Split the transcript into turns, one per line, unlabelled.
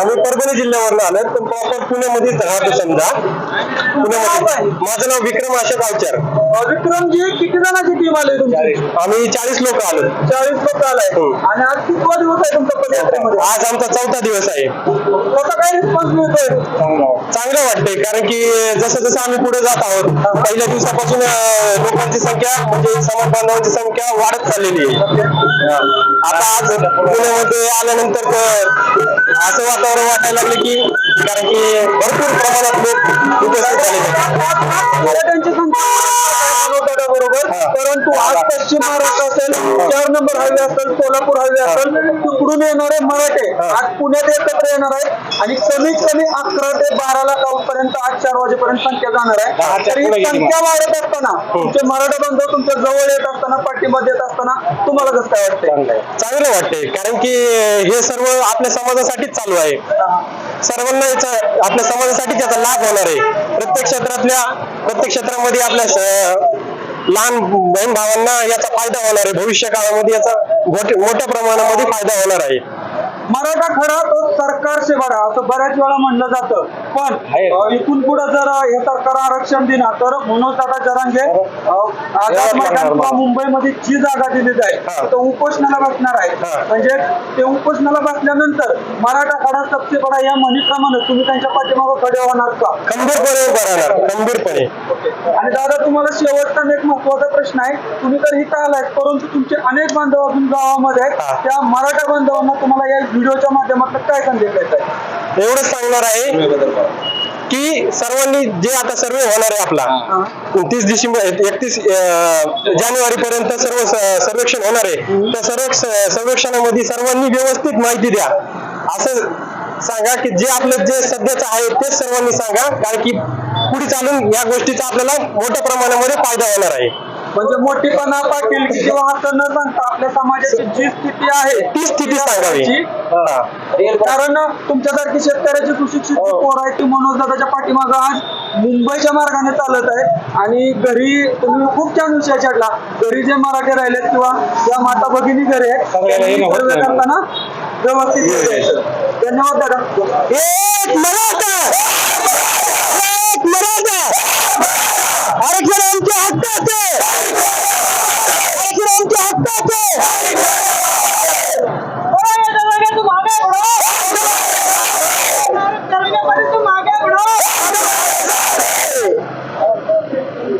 आम्ही परभणी जिल्ह्यावरून आलो पण प्रॉपर पुण्यामध्येच राहतो समजा. पुण्यामध्ये. माझं नाव विक्रम अशोक आवचार
विक्रमजी किती जणांची टीम आली तुमची?
आम्ही चाळीस लोक आलो.
चाळीस लोक आलाय.
हो.
आणि आज कितवा दिवस आहे तुमच्या पदयात्रेमध्ये?
आज आमचा चौथा दिवस आहे.
कसा काय रिस्पॉन्स मिळतोय?
चांगलं वाटतंय कारण की जसं जसं आम्ही पुढे जात आहोत पहिल्या दिवसापासून अं, लोकांची संख्या म्हणजे समाज बांधवांची संख्या वाढत चाललेली आहे. आता आज पुण्यामध्ये आल्यानंतर तर असं वातावरण वाटायला लागलं की कारण की भरपूर प्रमाणात लोक उपस्थित झालेले आहेत.
पर्यटनची संख्या बरोबर परंतु आज पश्चिम महाराष्ट्र असेल चार नंबर हायवे असेल सोलापूर हायवे असेल तिकडून येणारे मराठे आज पुण्यात एकत्र येणार आहेत आणि कमीत कमी अकरा ते बारा लाखापर्यंत आज चार वाजेपर्यंत संख्या जाणार आहे. तर ही संख्या वाढत असताना तुमचे मराठा बांधव तुमच्या जवळ येत असताना पाठिंबा देत असताना तुम्हाला कसं काय वाटतंय?
चांगलं वाटतंय कारण की हे सर्व आपल्या समाजासाठीच चालू आहे. सर्वांना याचा आपल्या समाजासाठी त्याचा लाभ होणार आहे. प्रत्येक क्षेत्रातल्या प्रत्येक क्षेत्रामध्ये आपल्या लहान बहीण भावांना याचा फायदा होणार आहे. भविष्य काळामध्ये याचा मोठ्या प्रमाणामध्ये फायदा होणार आहे.
मराठा खरा तो सरकार सेवाडा असं बऱ्याच वेळा म्हणलं जातं. पण इथून पुढे जर हे सरकार आरक्षण दिना तर मनोज दादा जरांगे अं, आझाद मैदान किंवा मुंबईमध्ये जी जागा दिली
हा.
जाईल तो उपोषणाला बसणार
हा.
आहे म्हणजे ते उपोषणाला बसल्यानंतर मराठा खडा सबसे बडा या म्हणीप्रमाणे तुम्ही त्यांच्या पाठीमागे खडे होणार का?
खंबीरपणे
आणि दादा तुम्हाला शेवटचा एक महत्त्वाचा प्रश्न आहे. तुम्ही तर इथं आलाय परंतु तुमचे अनेक बांधव अजून गावामध्ये आहेत.
हा.
त्या मराठा बांधवांना तुम्हाला या व्हिडिओच्या माध्यमातून काय संदेश आहे
एवढंच सांगणार आहे की सर्वांनी जे आता सर्वे होणार आहे आपला तीस डिसेंबर एकतीस जानेवारी पर्यंत सर्व सर्वेक्षण होणार आहे. त्या सर्व सर्वेक्षणामध्ये सर्वांनी व्यवस्थित माहिती द्या. असं सांगा की जे आपलं जे सध्याचं आहे तेच सर्वांनी सांगा कारण की पुढे चालून या गोष्टीचा आपल्याला मोठ्या प्रमाणामध्ये फायदा होणार आहे.
म्हणजे मोठीपणा पाटील किंवा असं न सांगता आपल्या समाजाची जी स्थिती आहे
ती स्थिती सांगावी. हा.
कारण तुमच्यासारखी शेतकऱ्याची सुशिक्षित जी पोर आहे ती मनोज दादाच्या पाठीमागं आज मुंबईच्या मार्गाने चालत आहे आणि घरी तुम्ही खूप छान विषय छाडला. घरी जे मराठी राहिलेत किंवा ज्या माता भगिनी घरी आहेत करताना व्यवस्थित. धन्यवाद दादा.
एक मराठा! हक्काचे. हक्काचे.